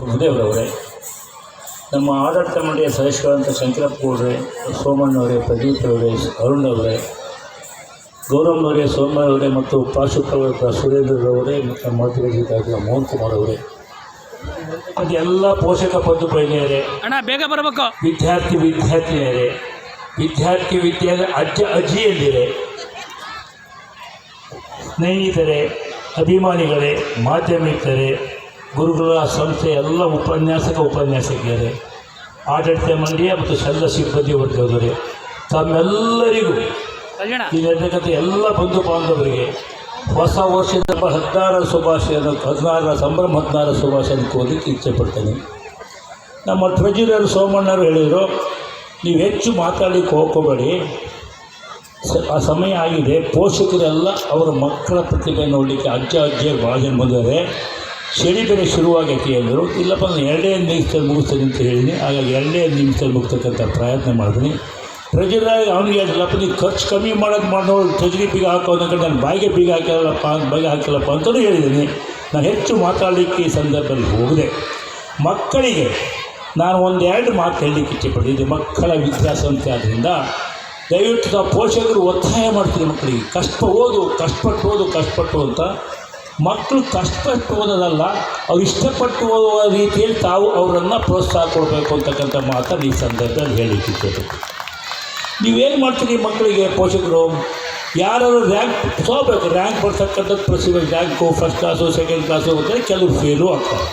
ಗುರುದೇವರವರೇ ನಮ್ಮ ಆಡಳಿತ ಮಂಡಳಿಯ ಸದಸ್ಯರಾದಂಥ ಶಂಕರಪ್ಪ ಗೌಡ್ರೆ ಸೋಮಣ್ಣವರೇ ಪ್ರದೀಪ್ ಅವರೇ ಅರುಣ್ ಅವರೇ ಗೌರವ್ನವರೇ ಸೋಮಣ್ಣವರೇ ಮತ್ತು ಪ್ರಾಶುಕ್ತ ಸುರೇಂದ್ರರವರೇ ಮತ್ತು ಮಾತೃ ಮೋಹನ್ ಕುಮಾರ್ ಅವರೇ. ಅದೆಲ್ಲ ಎಲ್ಲ ಪೋಷಕ ಪದ್ದು ಅಣ್ಣ ಬೇಗ ಬರಬೇಕು. ವಿದ್ಯಾರ್ಥಿ ವಿದ್ಯಾರ್ಥಿನಿಯರೇ. ವಿದ್ಯಾರ್ಥಿ ವಿದ್ಯಾರ್ಥಿ ಅಜ್ಜ ಅಜ್ಜಿಯಂದಿರೇ. ಸ್ನೇಹಿತರೆ ಅಭಿಮಾನಿಗಳೇ ಮಾಧ್ಯಮಿಕರೇ ಗುರುಗಳ ಸಂಸ್ಥೆ ಎಲ್ಲ ಉಪನ್ಯಾಸಕ ಉಪನ್ಯಾಸಕಿಯರೇ ಆಡಳಿತ ಮಂಡಳಿಯ ಮತ್ತು ಎಲ್ಲ ಸಿಬ್ಬಂದಿ ವರ್ಗದವರೇ ತಮ್ಮೆಲ್ಲರಿಗೂ ಈ ಇಲ್ಲಿರ್ತಕ್ಕಂಥ ಎಲ್ಲ ಬಂಧು ಬಾಂಧವರಿಗೆ ಹೊಸ ವರ್ಷದ ಹದಿನಾರರ ಶುಭಾಶಯದ ಹದಿನಾರರ ಸಂಭ್ರಮ ಹದಿನಾರರ ಶುಭಾಶಯ ಕೋರಲಿಕ್ಕೆ ಇಚ್ಛೆ ಪಡ್ತೇನೆ. ನಮ್ಮ ಟ್ರೆಜರರ್ ಸೋಮಣ್ಣರು ಹೇಳಿದರು ನೀವು ಹೆಚ್ಚು ಮಾತಾಡಲಿಕ್ಕೆ ಹೋಗ್ಕೋಬೇಡಿ. ಸ- ಆ ಸಮಯ ಆಗಿದೆ. ಪೋಷಕರೆಲ್ಲ ಅವರ ಮಕ್ಕಳ ಪ್ರತಿಭೆ ನೋಡಲಿಕ್ಕೆ ಅಜ್ಜ ಅಜ್ಜಿಯರು ಭಾಳ ಜನ ಬಂದಿದ್ದಾರೆ. ಬೇರೆ ಶುರುವಾಗೈತಿ ಅಂದರು ಇಲ್ಲಪ್ಪ, ನಾನು ಎರಡೇ ನಿಮಿಷದಲ್ಲಿ ಮುಗಿಸ್ತೀನಿ ಅಂತ ಹೇಳಿನಿ ಹಾಗಾಗಿ ಎರಡೇ ನಿಮಿಷದಲ್ಲಿ ಮುಗ್ತಕ್ಕಂಥ ಪ್ರಯತ್ನ ಮಾಡ್ತೀನಿ. ಪ್ರಜರಾಗಿ ಅವನಿಗೆ ಹೇಳಿಲ್ಲಪ್ಪ ನೀವು ಖರ್ಚು ಕಮ್ಮಿ ಮಾಡೋದು ಮಾಡೋ ಟ್ರೆಜರಿ ಬೀಗ ಹಾಕೋ ಕಡೆ ನಾನು ಬಾಯಿಗೆ ಬೀಗ ಹಾಕಿಲ್ಲಪ್ಪ, ಬಾಯಿಗೆ ಹಾಕಿಲ್ಲಪ್ಪ ಅಂತಲೂ ಹೇಳಿದ್ದೀನಿ. ನಾನು ಹೆಚ್ಚು ಮಾತಾಡಲಿಕ್ಕೆ ಈ ಸಂದರ್ಭದಲ್ಲಿ ಹೋಗಿದೆ. ಮಕ್ಕಳಿಗೆ ನಾನು ಒಂದೆರಡು ಮಾತು ಹೇಳಲಿಕ್ಕೆ ಇಚ್ಛೆಪಟ್ಟಿದ್ದೆ. ಮಕ್ಕಳ ವಿದ್ಯಾಸಂಸ್ಥೆ ಆದ್ದರಿಂದ ದಯವಿಟ್ಟು ಪೋಷಕರು ಒತ್ತಾಯ ಮಾಡ್ತೀರಿ ಮಕ್ಕಳಿಗೆ. ಕಷ್ಟ ಓದು, ಕಷ್ಟಪಟ್ಟು ಓದು, ಕಷ್ಟಪಟ್ಟು ಅಂತ ಮಕ್ಕಳು ಕಷ್ಟಪಟ್ಟು ಓದೋದಲ್ಲ ಅವ್ರು ಇಷ್ಟಪಟ್ಟು ಓದುವ ರೀತಿಯಲ್ಲಿ ತಾವು ಅವರನ್ನು ಪ್ರೋತ್ಸಾಹ ಕೊಡಬೇಕು ಅಂತಕ್ಕಂಥ ಮಾತನ್ನು ಈ ಸಂದರ್ಭದಲ್ಲಿ ಇಚ್ಛೆಪಟ್ಟು ನೀವೇನು ಮಾಡ್ತೀರಿ ಮಕ್ಕಳಿಗೆ, ಪೋಷಕರು? ಯಾರು ರ್ಯಾಂಕ್ ತಗೋಬೇಕು ರ್ಯಾಂಕ್ ಬರ್ತಕ್ಕಂಥದ್ದು ಪ್ರಸಿದ್ಧ rank first class second class ಅಂದರೆ ಕೆಲವು ಫೇಲು ಆಗ್ತಾರೆ.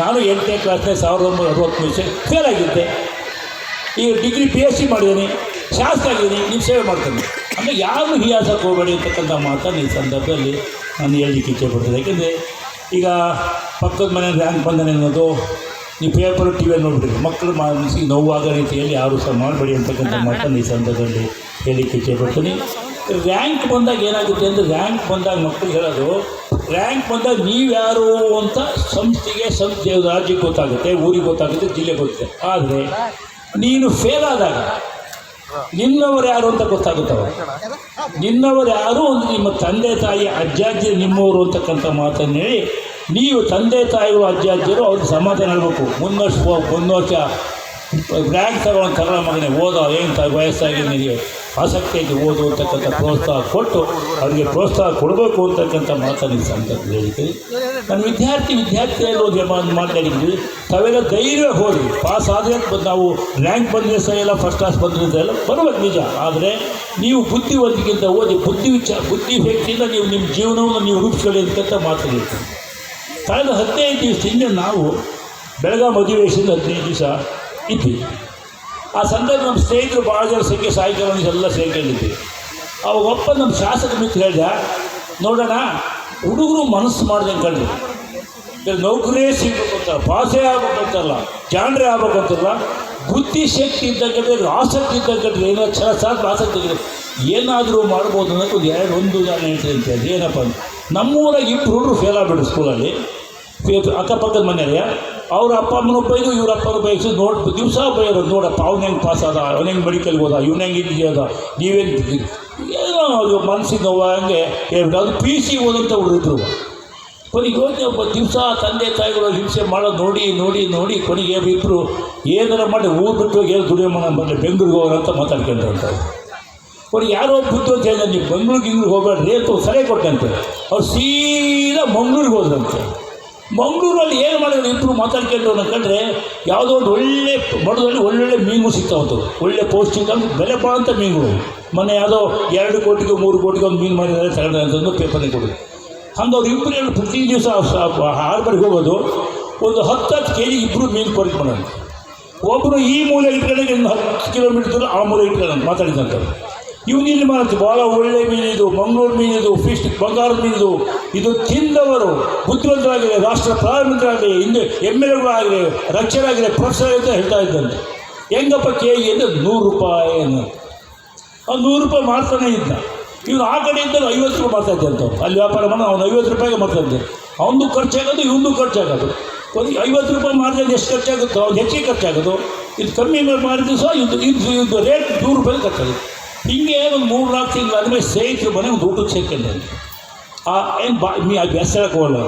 ನಾನು ಎಂಟನೇ ಕ್ಲಾಸ್ನೇ ಸಾವಿರದ ಒಂಬೈನೂರ ಅರವತ್ತು ಫೇಲ್ ಆಗಿದ್ದೆ. ಈಗ ಡಿಗ್ರಿ ಪಿ ಎಸ್ ಸಿ ಮಾಡಿದ್ದೀನಿ ಶಾಸ್ತ್ರ ಆಗಿದ್ದೀನಿ, ನೀವು ಸೇವೆ ಮಾಡ್ತೀನಿ. ಅಂದರೆ ಯಾರು ಹೀಯಾಸಕ್ಕೆ ಹೋಗಬೇಡಿ ಅಂತಕ್ಕಂಥ ಮಾತನ್ನು ಈ ಸಂದರ್ಭದಲ್ಲಿ ನಾನು ಹೇಳಲಿಕ್ಕೆ ಇಚ್ಛೆ ಪಡ್ತೇನೆ ಯಾಕೆಂದರೆ ಈಗ ಪಕ್ಕದ ಮನೆ ರ್ಯಾಂಕ್ ಬಂದನೆ ಅನ್ನೋದು ನೀವು ಪೇಪರ್ ಟಿ ವಿಯಲ್ಲಿ ನೋಡ್ಬಿಡಿ ಮಕ್ಕಳು ಮನಸ್ಸಿಗೆ ನೋವಾಗೋ ರೀತಿಯಲ್ಲಿ ಯಾರು ಸಹ ಮಾಡಬೇಡಿ ಅಂತಕ್ಕಂಥ ಮಾತನ್ನು ಈ ಸಂದರ್ಭದಲ್ಲಿ ಹೇಳಲಿಕ್ಕೆ ಇಚ್ಛೆ ಪಡ್ತೀನಿ ರ್ಯಾಂಕ್ ಬಂದಾಗ ಏನಾಗುತ್ತೆ ಅಂದರೆ ರ್ಯಾಂಕ್ ಬಂದಾಗ ಮಕ್ಕಳು ಹೇಳೋದು ರ್ಯಾಂಕ್ ಬಂದಾಗ ನೀವ್ಯಾರು ಅಂತ ಸಂಸ್ಥೆಗೆ ಸಂಸ್ಥೆ ರಾಜ್ಯಕ್ಕೆ ಗೊತ್ತಾಗುತ್ತೆ ಊರಿಗೆ ಗೊತ್ತಾಗುತ್ತೆ ಜಿಲ್ಲೆಗೆ ಗೊತ್ತಾಗುತ್ತೆ. ಆದರೆ ನೀನು ಫೇಲ್ ಆದಾಗ ನಿನ್ನವರು ಯಾರು ಅಂತ ಗೊತ್ತಾಗುತ್ತವ? ನಿನ್ನವರು ಯಾರು ಒಂದು ನಿಮ್ಮ ತಂದೆ ತಾಯಿ ಅಜ್ಜಾಜ್ಜಿ ನಿಮ್ಮವರು ಅಂತಕ್ಕಂಥ ಮಾತನ್ನು ಹೇಳಿ, ನೀವು ತಂದೆ ತಾಯಿಗಳು ಅಜ್ಜಾಜ್ಯರು ಅವ್ರಿಗೆ ಸಮಾಧಾನ ಇರಬೇಕು ಮುನ್ನೋರ್ಷ ಮುನ್ನೋಚ ರ್ಯಾಂಕ್ ತಗೊಂಡು ತಗೊಳ್ಳೋ ಮಗನೇ ಓದೋ, ಏನು ತ, ವಯಸ್ಸಾಗಿ ನಿನಗೆ ಆಸಕ್ತಿ ಐತಿ ಓದು ಅಂತಕ್ಕಂಥ ಪ್ರೋತ್ಸಾಹ ಕೊಟ್ಟು ಅವರಿಗೆ ಪ್ರೋತ್ಸಾಹ ಕೊಡಬೇಕು ಅಂತಕ್ಕಂಥ ಮಾತನ್ನು ಸಂದರ್ಭದಲ್ಲಿ ಹೇಳ್ತೀನಿ ನಾನು ವಿದ್ಯಾರ್ಥಿ ವಿದ್ಯಾರ್ಥಿಯಲ್ಲಿ ಓದಿ ಮಾತಾಡಿದ್ವಿ ತಾವೆಲ್ಲ ಧೈರ್ಯ ಹೋಗಿ. ಪಾಸ್ ಆದರೆ ನಾವು ರ್ಯಾಂಕ್ ಬಂದರೆ ಸಹ ಎಲ್ಲ ಫಸ್ಟ್ ಕ್ಲಾಸ್ ಬಂದರೆ ಎಲ್ಲ ಬರಬೇಕು ನಿಜ. ಆದರೆ ನೀವು ಬುದ್ಧಿವಂತಿಕೆಯಿಂದ ಓದಿ, ಬುದ್ಧಿ ವಿಚಾರ, ಬುದ್ಧಿ ವ್ಯಕ್ತಿಯಿಂದ ನೀವು ನಿಮ್ಮ ಜೀವನವನ್ನು ನೀವು ರೂಪಿಸ್ಕೊಳ್ಳಿ ಅಂತಕ್ಕಂಥ ಮಾತು ಹೇಳ್ತೀನಿ ಕಳೆದ ಹದಿನೈದು ದಿವಸ ಹಿಂದೆ ನಾವು ಬೆಳಗಾವಿ ಅಧಿವೇಶನದ ಹದಿನೈದು ದಿವಸ ಇದ್ವಿ. ಆ ಸಂದರ್ಭ ನಮ್ಮ ಸ್ನೇಹಿತರು ಭಾಳ ಜನ ಸಂಖ್ಯೆ ಸಾಯಂಕಾಲ ಎಲ್ಲ ಸೇರ್ಕೊಂಡಿದ್ವಿ ಅವಾಗ ಒಪ್ಪ ನಮ್ಮ ಶಾಸಕ ಮಿತ್ರ ಹೇಳ್ದ ನೋಡೋಣ ಹುಡುಗರು ಮನಸ್ಸು ಮಾಡ್ದಂಗೆ ಕಂಡ್ರಿ ನೌಕರಿಯೇ ಸಿಗಬೇಕು ಸಿಗ್ಬೇಕು ಅಂತ ಪಾಸೇ ಆಗ್ಬೇಕಂತಲ್ಲ ಜಾಣ್ರೆ ಆಗ್ಬೇಕು ಅಂತಲ್ಲ, ಬುದ್ಧಿ ಶಕ್ತಿ ಇದ್ದಂಗೆ ಆಸಕ್ತಿ ಇದ್ದಂಗೆ ಏನೋ ಛಲ ಸಾಧ್ಯ ಆಸಕ್ತಿ ಇದ್ದರೆ ಏನಾದರೂ ಮಾಡ್ಬೋದು ಅನ್ನೋಕೆ ಒಂದು ಎರಡು ಒಂದು ಉದಾಹರಣೆ ಹೇಳ್ತೀನಿ ಅಂತ ಹೇಳಿ ಏನಪ್ಪ ಅಂದ್ರೆ, ನಮ್ಮೂರಾಗ ಇಬ್ಬರು ಹುಡುಗರು ಫೇಲ್ ಆಗ್ಬಿಟ್ರು ಸ್ಕೂಲಲ್ಲಿ ಅಕ್ಕಪಕ್ಕದ ಮನೆಯಲ್ಲೇ ಅವ್ರ ಅಪ್ಪ ಅಮ್ಮನ ಬೈದು, ಇವ್ರ ಅಪ್ಪನ ಬೈಸು ನೋಡಿ, ದಿವಸ ಬೈಯೋದು ನೋಡಪ್ಪ, ಅವ್ನು ಹೆಂಗೆ ಪಾಸ್ ಆದ, ಅವ್ನು ಹೆಂಗೆ ಮೆಡಿಕಲ್ಗೆ ಹೋದ, ಇವ್ನು ಹೆಂಗೆ ಇದೆಯೋದ ನೀವೇನು ಏನೋ ಅದು ಮನಸ್ಸಿಗೆ ನೋವು ಹಂಗೆ ಹೇಳ್ಬಿಟ್ಟು, ಅದು ಪಿ ಸಿ ಓದಂತ ಹುಡುಗರು. ಕೊನೆಗೆ ಯೋಚನೆ ಒಬ್ಬ ದಿವಸ ತಂದೆ ತಾಯಿಗಳು ಹಿಂಸೆ ಮಾಡೋದು ನೋಡಿ ನೋಡಿ ನೋಡಿ, ಕೊನೆಗೆ ಇಬ್ಬರು ಏನಾರ ಮಾಡಿ ಊರು ಬಿಟ್ಟು ಹೋಗಿ ಏನು ದುಡಿಯೋ ಮನ ಬಂದರೆ ಬೆಂಗಳೂರಿಗೆ ಹೋಗೋಣ ಅಂತ ಅವ್ರು ಕೊನೆಗೆ ಯಾರೋ ಬುದ್ಧಿ ಅಂತ ಹೇಳಿದ್ರೆ, ನೀವು ಬೆಂಗಳೂರಿಗೆ ಗಿಂಗ್ಳೂರಿಗೆ ಹೋಗ್ಬೇಡ್ರಿ ಅಂತ ಸಲಹೆ ಕೊಟ್ಟಂತೆ ಅವ್ರು ಸೀದಾ ಮಂಗ್ಳೂರಿಗೆ ಹೋದ್ರಂತೆ. ಮಂಗಳೂರಲ್ಲಿ ಏನು ಮಾಡಿದ್ರು ಇಬ್ಬರು ಮಾತಾಡ್ಕೊಂಡು ಅನ್ಕೊಂಡ್ರೆ ಯಾವುದೋ ಒಂದು ಒಳ್ಳೆ ಬಡದಲ್ಲಿ ಒಳ್ಳೊಳ್ಳೆ ಮೀನು ಸಿಗ್ತಾವಂತು. ಒಳ್ಳೆ ಪೌಷ್ಟಿಕ ಬೆಲೆ ಬಾಳಂಥ ಮೀನುಗಳು. ಮೊನ್ನೆ ಯಾವುದೋ ಎರಡು ಕೋಟಿಗೆ ಮೂರು ಕೋಟಿಗೆ ಒಂದು ಮೀನು ಮಾಡಿದರೆ ತಗೊಂಡ್ರೆ ಅಂತಂದು ಪೇಪರ್ನಾಗ ಕೊಡೋದು ಹಂಗೆ ಅವ್ರು ಇಬ್ಬರು ಏನು ಪ್ರತಿ ದಿವಸ ಹಾರ್ಬರ್ಗೆ ಹೋಗೋದು ಒಂದು ಹತ್ತು ಹತ್ತು ಕೆ ಜಿ ಇಬ್ಬರು ಮೀನು ಕೊರತೆ ಮಾಡೋದು ಒಬ್ಬರು ಈ ಮೂಲೆ ಇಟ್ಕೊಂಡಾಗ ಇನ್ನು ಹತ್ತು ಕಿಲೋಮೀಟರ್ ಆ ಮೂಲೆ ಇಟ್ಕೊಂಡು ಮಾತಾಡಿದಂತ ಇವನು ಇಲ್ಲಿ ಮಾತು ಭಾಳ ಒಳ್ಳೆ ಮೀನಿದು, ಮಂಗಳೂರು ಮೀನಿದು ಫಿಶ್ ಬಂಗಾರ ಮೀನಿದು. ಇದು ತಿಂದವರು ಬುದ್ಧಿವಂತರಾಗಲಿ ರಾಷ್ಟ್ರ ಪ್ರಧಾನಮಂತ್ರಿ ಹಿಂದೆ ಎಂ ಎಲ್ ಎಗಳಾಗಲಿ ರಕ್ಷರಾಗಲಿ ಪ್ರೊಫೆಸರ್ ಅಂತ ಹೇಳ್ತಾ ಇದ್ದಂತೆ. ಹೆಂಗಪ್ಪ ಕೆ ಜಿ ಅಂದರೆ ನೂರು ರೂಪಾಯಿ ಅನ್ನೋದು ಅವ್ನು ನೂರು ರೂಪಾಯಿ ಮಾಡ್ತಾನೆ ಇದ್ದ. ಇವನು ಆ ಕಡೆಯಿಂದ ಐವತ್ತು ರೂಪಾಯಿ ಮಾಡ್ತಾ ಇದ್ದಂತ ಅಲ್ಲಿ ವ್ಯಾಪಾರ ಮಾಡಿ, ಅವ್ನು ಐವತ್ತು ರೂಪಾಯಿಗೆ ಮಾಡ್ತಾ ಇದ್ದೆ. ಅವನದು ಖರ್ಚಾಗೋದು, ಇವನು ಖರ್ಚಾಗೋದು. ಕೊನೆಗೆ ಐವತ್ತು ರೂಪಾಯಿ ಮಾರಿದ್ರೆ ಎಷ್ಟು ಖರ್ಚಾಗುತ್ತೋ ಅವ್ನು ಹೆಚ್ಚಿಗೆ ಖರ್ಚಾಗೋದು. ಇದು ಕಮ್ಮಿ ಮಾಡಿದ್ರು ಸಹ, ಇದು ಇದು ಇದು ರೇಟ್ ನೂರು ರೂಪಾಯಿ ಖರ್ಚಾಗುತ್ತೆ. ಹಿಂಗೆ ಒಂದು ಮೂರು ನಾಲ್ಕು ತಿಂಗಳು ಆದಮೇಲೆ ಸ್ನೇಹಿತರು ಮನೆ ಒಂದು ಊಟಕ್ಕೆ ಸೇರ್ಕೊಂಡೆ ಆ, ಏನು ಬಾ, ಮೀ ಅದು ಹೆಸರಕ್ಕೆ ಹೋಗಲ್ಲ.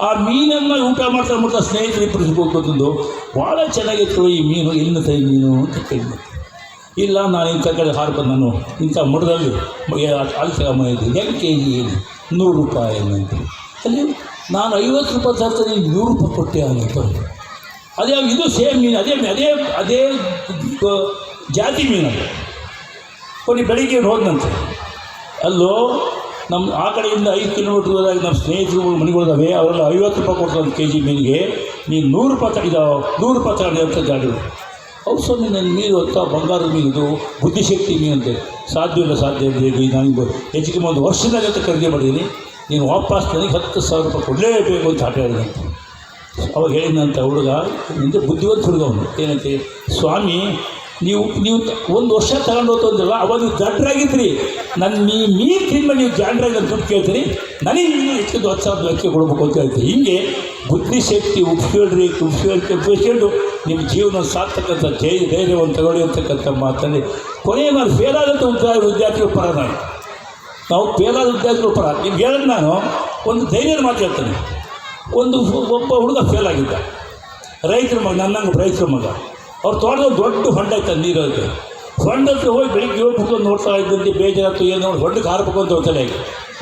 ಆ ಮೀನನ್ನು ಊಟ ಮಾಡ್ತಾ ಮಾಡ್ತಾ ಸ್ನೇಹಿತರು ಇಬ್ಬರು ಭಾಳ ಚೆನ್ನಾಗಿತ್ತು ಈ ಮೀನು ಎಲ್ಲಿನ ತೈ ಮೀನು ಅಂತ ಕೇಳಿದೆ ಇಲ್ಲ, ನಾನು ಇಂಥ ಕಡೆ ಹಾರ್ಕೊಂಡು ನಾನು, ಇಂಥ ಮಠದಲ್ಲಿ ಅಲ್ಲಿ ತಗೊಂಬಂದಿದ್ದೆ ಹೆಂಗೆ ಕೆ ಜಿ ಏನು? ನೂರು ರೂಪಾಯಿ ಅಂತ ಅಲ್ಲಿ ನಾನು ಐವತ್ತು ರೂಪಾಯಿ ತರ್ತೀನಿ ನೂರು ರೂಪಾಯಿ ಕೊಟ್ಟೆ ಅಂತ ಅದೇ, ಇದು ಸೇಮ್ ಮೀನು, ಅದೇ ಅದೇ ಅದೇ ಜಾತಿ ಮೀನದು ಕೊಡಿ ಬೆಳಿಗ್ಗೆ ಹೋದಂತೆ ಅಲ್ಲೋ ನಮ್ಮ ಆ ಕಡೆಯಿಂದ ಐದು ಕಿಲೋಮೀಟ್ರ್ ಹೋದಾಗ ನಮ್ಮ ಸ್ನೇಹಿತರು ಮನೆಗಳಿದಾವೆ, ಅವರೆಲ್ಲ ಐವತ್ತು ರೂಪಾಯಿ ಕೊಡ್ತಾರೆ ಒಂದು ಕೆ ಜಿ ಮೀನಿಗೆ. ನೀನು ನೂರು ರೂಪಾಯಿ ತಗೊಂಡಿದ್ದಾವೆ ನೂರು ರೂಪಾಯಿ ತಗೊಂಡು ಅಂತ ಜಾಡಿದ್ರು ಅವ್ರು ಸ್ವಾಮಿ ನನ್ನ ಮೀನು ಅಂತ ಬಂಗಾರದ ಮೀನು, ಇದು ಬುದ್ಧಿಶಕ್ತಿ ಮೀನು ಅಂತೆ. ಸಾಧ್ಯ ಈಗ ನನಗೆ ಹೆಚ್ಚಿಗೆ ಒಂದು ವರ್ಷದಾಗ ಅಂತ ಖರೀದಿ ಮಾಡಿದ್ದೀನಿ. ನೀನು ವಾಪಸ್ ನನಗೆ ಹತ್ತು ಸಾವಿರ ರೂಪಾಯಿ ಕೊಡಲೇಬೇಕು ಅಂತ ಆಟ ಹೇಳಿದಂತೆ ಅವಾಗ ಹೇಳಿದಂಥ ಹುಡುಗ, ನಿಂದು ಬುದ್ಧಿವಂತ ಹುಡುಗ ಅವನು. ಏನಂತೆ, ಸ್ವಾಮಿ ನೀವು ನೀವು ಒಂದು ವರ್ಷ ತಗೊಂಡು ಹೋಗ್ತಂದಿಲ್ಲ ಅವಾಗ ನೀವು ಜಾಡ್ರಾಗಿದ್ರಿ ನನ್ನ ಮೀ ಮೀನು ತಿಂದ ನೀವು ಜಾಂಡ್ರಾಗಿ ಅಂತ ಕೇಳ್ತೀರಿ. ನನಗೆ ನೀವು ಹೆಚ್ಚು ಹತ್ತು ಸಾವಿರ ಲಕ್ಷ ಕೊಡಬೇಕು ಅಂತ ಹೇಳ್ತೀವಿ ಹಿಂಗೆ ಬುದ್ಧಿಶಕ್ತಿ ಉಪಯೋಗ್ರಿ ಉಪಯೋಗ ಉಪಯೋಗಿಸ್ಕೊಂಡು ನಿಮ್ಮ ಜೀವನ ಸಾಕ್ತಕ್ಕಂಥ ಜೈ ಧೈರ್ಯವನ್ನು ತಗೊಳ್ಳಿ ಅಂತಕ್ಕಂಥ ಮಾತಲ್ಲಿ ಕೊನೆಯ ನಾನು ಫೇಲ್ ಆದಂಥ ಉದ್ಯೋಗ ವಿದ್ಯಾರ್ಥಿಗಳು ಪರ ನಾನು. ನಾವು ಫೇಲ್ ವಿದ್ಯಾರ್ಥಿಗಳ ಪರ. ನಿಮ್ಗೆ ಹೇಳೋದು ನಾನು, ಒಂದು ಧೈರ್ಯದ ಮಾತು ಒಂದು ಒಬ್ಬ ಹುಡುಗ ಫೇಲ್ ಆಗಿದ್ದ ರೈತರ ಮಗ, ನನ್ನಂಗೆ ರೈತರ ಮಗ. ಅವ್ರ ತೋಟದಲ್ಲಿ ದೊಡ್ಡ ಹೊಂಡ ಇತ್ತು ನೀರಲ್ಲಿ ಹೊಂಡ ಹತ್ರ ಹೋಗಿ ಬೆಳಿಗ್ಗೆ ಏಳು ನೋಡ್ತಾ ಇದ್ದಂತೆ ಬೇಜಾರಾಯ್ತು ಏನು ನೋಡಿ, ಹೊಂಡಕ್ಕೆ ಹಾರಬೇಕು ಅಂತ ಹೋಗ್ತಾನೆ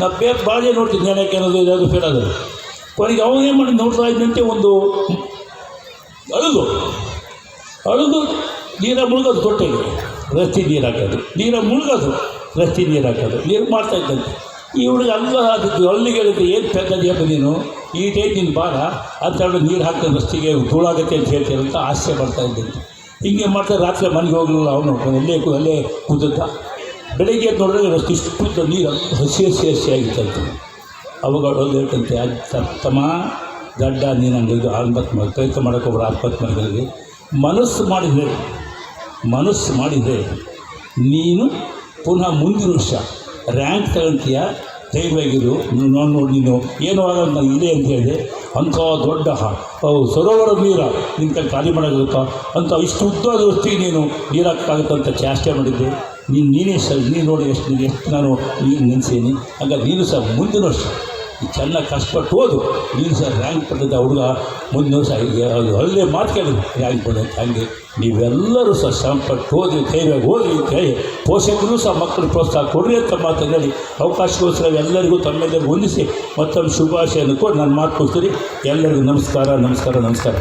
ನಾ ಬೇರೆ ಬಾಳೆ ನೋಡ್ತೀನಿ ನೆನಕ್ಕೆ ಅನ್ನೋದು ಇದಾದ್ರು ಫೇಲ್ ಆಗೋದು. ಕೊನೆಗೆ ಅವನು ಮಾಡಿ ನೋಡ್ತಾ ಇದ್ದಂತೆ ಒಂದು ಅಳುದು. ಅಳುದು ನೀರ ಮುಳುಗೋದು ತೊಟ್ಟೆಗೆ ರಸ್ತೆ ನೀರು ಹಾಕೋದು. ನೀರ ಮುಳುಗೋದು, ರಸ್ತೆ ನೀರು ಹಾಕೋದು. ನೀರು ಮಾಡ್ತಾ ಇದ್ದಂತೆ. ಈ ಹುಡುಗ ಅಲ್ಲ ಅದಕ್ಕೆ ಅಲ್ಲಿಗೆ ಹೇಳಿದ್ರೆ ಏನು ಪೆದ್ದದಿಯಪ್ಪ ನೀನು? ಈ ಟೈಪ್ ನಿನ್ನ ಅಂತ ಹೇಳಿ ನೀರು ಹಾಕಿದ ರಸ್ತೆಗೆ ಧೂಳಾಗತ್ತೆ ಅಂತ ಹೇಳ್ತೀರ ಅಂತ ಆಸೆ ಮಾಡ್ತಾ ಇದ್ದಂತೆ ಹಿಂಗೆ ಮಾಡ್ತಾ ರಾತ್ರಿ ಮನೆಗೆ ಹೋಗಲಿಲ್ಲ ಅವನು. ಅಲ್ಲೇ ಅಲ್ಲೇ ಕುದ್ದ ಬೆಳಗ್ಗೆ ಎದ್ದು ನೋಡಿದ್ರೆ ರಸ್ತೆ ಇಷ್ಟು ನೀರು ಹಸಿ ಹಸಿ ಹಸಿ ಆಗಿತ್ತಂತೆ ಒಂದು ಹೇಳ್ತಂತೆ, ಅದು ತಮ್ಮ ದಡ್ಡ, ನೀನು ಹಂಗೆ ಇದು ಆತ್ಮಹತ್ಯೆ ಮಾಡಿ ಪ್ರಯತ್ನ ಮಾಡೋಕೆ ಒಬ್ಬರು ಆತ್ಮಹತ್ಯೆ ಮಾಡಿದ್ರೆ ಮನಸ್ಸು ಮಾಡಿದರೆ ಮನಸ್ಸು ಮಾಡಿದರೆ ನೀನು ಪುನಃ ಮುಂದಿನ ವರ್ಷ ರ್ಯಾಂಕ್ ತಗೊಂತೀಯ? ಧೈರ್ಯವಾಗಿರು ನೋಡಿ ನೋಡಿ, ನೀನು ಏನು ಆಗೋದು ಇದೆ ಅಂತ ಹೇಳಿದೆ ಅಂಥ ದೊಡ್ಡ ಸರೋವರ ನೀರ ನಿನ್ನ ಕೈ ಖಾಲಿ ಮಾಡೋಕ್ಕಾಗುತ್ತಾ ಅಂತ ಇಷ್ಟು ಉದ್ದ ವಸ್ತಿಗೆ ನೀನು ನೀರು ಅಂತ ಚಾಷ್ಟೆ ಮಾಡಿದ್ದೆ. ನೀನು ನೀನೇ ಸರ್, ನೀನು ನೋಡಿ ಎಷ್ಟು ಎಷ್ಟು ನಾನು ನೀನು ನೆನೆಸೀನಿ ಹಾಗಾಗಿ ನೀನು ಸಹ ಮುಂದಿನ ವರ್ಷ ಚೆನ್ನಾಗಿ ಕಷ್ಟಪಟ್ಟು ಓದು. ನೀನು ಸರ್ ರ್ಯಾಂಕ್ ಪಡೆದ ಹುಡುಗ ಮುಂದಿನ ವರ್ಷ ಒಳ್ಳೆ ಮಾತು ಕೇಳಿದ್ರು ರ್ಯಾಂಕ್ ಪಡೆದ ಹಾಗೆ. ನೀವೆಲ್ಲರೂ ಸಹ ಶ್ರಮಪಟ್ಟು ಓದಿ, ಧೈರ್ಯವಾಗಿ ಹೋಗಿ ಅಂತ ಪೋಷಕರು ಸಹ ಮಕ್ಕಳು ಪ್ರೋತ್ಸಾಹ ಕೊಡ್ರಿ ಅಂತ ಮಾತು ಹೇಳಿ ಅವಕಾಶಕ್ಕೋಸ್ಕರ ಎಲ್ಲರಿಗೂ ತಮ್ಮೆಲ್ಲರಿಗೂ ಹೊಂದಿಸಿ ಮತ್ತೊಂದು ಶುಭಾಶಯನ್ನು ಕೊಟ್ಟು ನಾನು ಮಾತು ಕೊಡ್ತೀನಿ ಎಲ್ಲರಿಗೂ ನಮಸ್ಕಾರ ನಮಸ್ಕಾರ ನಮಸ್ಕಾರ.